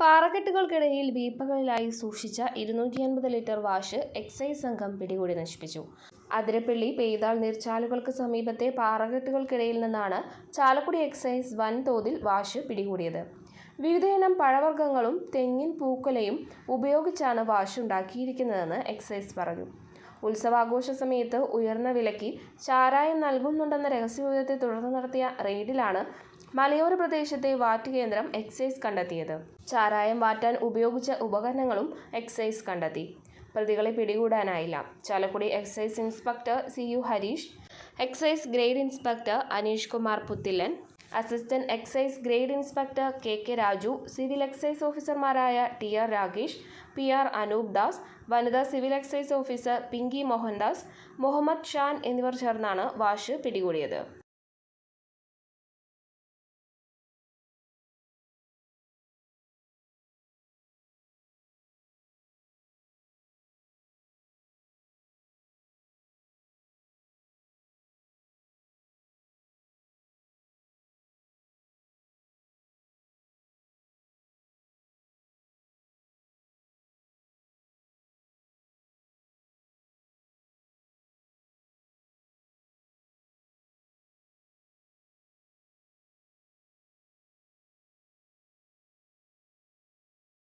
പാറക്കെട്ടുകൾക്കിടയിൽ വീപ്പകളിലായി സൂക്ഷിച്ച ഇരുന്നൂറ്റി അൻപത് ലിറ്റർ വാഷ് എക്സൈസ് സംഘം പിടികൂടി നശിപ്പിച്ചു. അതിരപ്പള്ളി പെയ്താൾ നീർച്ചാലുകൾക്ക് സമീപത്തെ പാറക്കെട്ടുകൾക്കിടയിൽ നിന്നാണ് ചാലക്കുടി എക്സൈസ് വൻതോതിൽ വാഷ് പിടികൂടിയത്. വിവിധയിനം പഴവർഗങ്ങളും തെങ്ങിൻ പൂക്കലയും ഉപയോഗിച്ചാണ് വാഷ് ഉണ്ടാക്കിയിരിക്കുന്നതെന്ന് എക്സൈസ് പറഞ്ഞു. ഉത്സവാഘോഷ സമയത്ത് ഉയർന്ന വിലയ്ക്ക് ചാരായം നൽകുന്നുണ്ടെന്ന രഹസ്യവിവരത്തെ തുടർന്ന് നടത്തിയ റെയ്ഡിലാണ് മലയോര പ്രദേശത്തെ വാറ്റ് കേന്ദ്രം എക്സൈസ് കണ്ടെത്തിയത്. ചാരായം വാറ്റാൻ ഉപയോഗിച്ച ഉപകരണങ്ങളും എക്സൈസ് കണ്ടെത്തി. പ്രതികളെ പിടികൂടാനായില്ല. Chalakudy excise inspector C U Harish excise grade inspector Aneesh Kumar Puthillan assistant excise grade inspector K K Raju civil excise ഓഫീസർമാരായ T R Rakesh P R Anoop Das വനിതാ civil excise officer Pinky Mohandas Muhammad Shan എന്നിവർ ചേർന്നാണ് wash പിടികൂടിയത്.